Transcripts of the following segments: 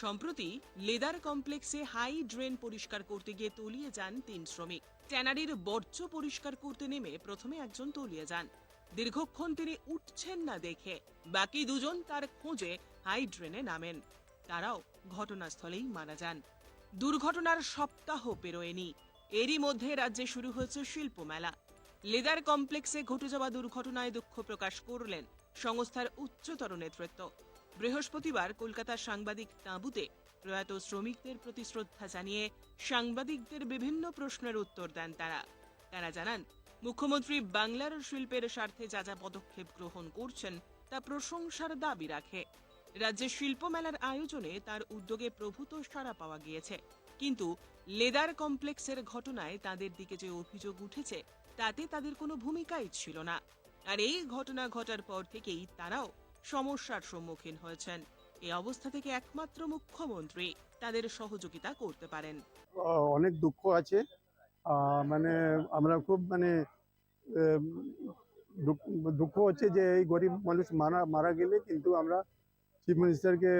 সম্প্রতি লেদার কমপ্লেক্সে high drain পরিষ্কার করতে গিয়ে তলিয়ে যান তিন শ্রমিক। ট্যানারির বর্জ্য পরিষ্কার করতে নেমে প্রথমে একজন তলিয়ে যান। দীর্ঘক্ষণ তিনি উঠছেন না দেখে বাকি দুজন তার খোঁজে হাই ড্রেনে নামেন। তারাও ঘটনাস্থলেই মারা যান। দুর্ঘটনার সপ্তাহ পেরোয়নি। এরই মধ্যে রাজ্যে শুরু হয়েছে শিল্প মেলা লেদার কমপ্লেক্সে ঘটে যাওয়া দুর্ঘটনায় দুঃখ প্রকাশ করলেন সংস্থার উচ্চতর নেতৃত্ব। বৃহস্পতিবার কলকাতার সাংবাদিক তাঁবুতে প্রয়াত শ্রমিকদের প্রতি শ্রদ্ধা জানিয়ে সাংবাদিকদের বিভিন্ন প্রশ্নের উত্তর দেন তারা। তারা জানান, মুখ্যমন্ত্রী বাংলার শিল্পের স্বার্থে যা যা পদক্ষেপ গ্রহণ করছেন তা প্রশংসার দাবি রাখে। রাজ্যে শিল্প মেলার আয়োজনে তার উদ্যোগে প্রভূত সাড়া পাওয়া গিয়েছে। কিন্তু লেদার কমপ্লেক্সের ঘটনায় তাদের দিকে যে অভিযোগ উঠেছে, তাতে তাদের কোনো ভূমিকাই ছিল না। আর এই ঘটনা ঘটার পর থেকেই তারাও সমস্যার সম্মুখীন হয়েছেন। এই অবস্থা থেকে একমাত্র মুখ্যমন্ত্রী তাদের সহযোগিতা করতে পারেন। অনেক দুঃখ আছে। মানে আমরা খুব মানে দুঃখ হচ্ছে যে এই গরিব মানুষ মারা মারা গেলে কিন্তু আমরা চিফ মিনিস্টারকে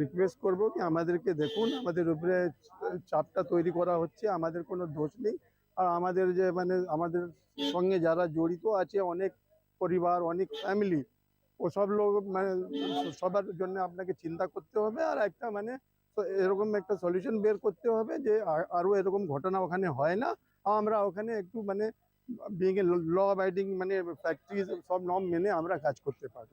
রিকোয়েস্ট করব কি আমাদেরকে দেখুন, আমাদের উপরে চাপটা তৈরি করা হচ্ছে, আমাদের কোনো দোষ নেই। আর আমাদের যে মানে আমাদের সঙ্গে যারা জড়িত আছে, অনেক পরিবার, অনেক ফ্যামিলি ওসব লোক মানে সবার জন্য আপনাকে চিন্তা করতে হবে আর একটা মানে এরকম একটা সলিউশন বের করতে হবে যে আরও এরকম ঘটনা ওখানে হয় না। আমরা ওখানে একটু মানে বিং এ ল অ্যাবাইডিং মানে ফ্যাক্টরি সব নর্ম মেনে আমরা কাজ করতে পারব।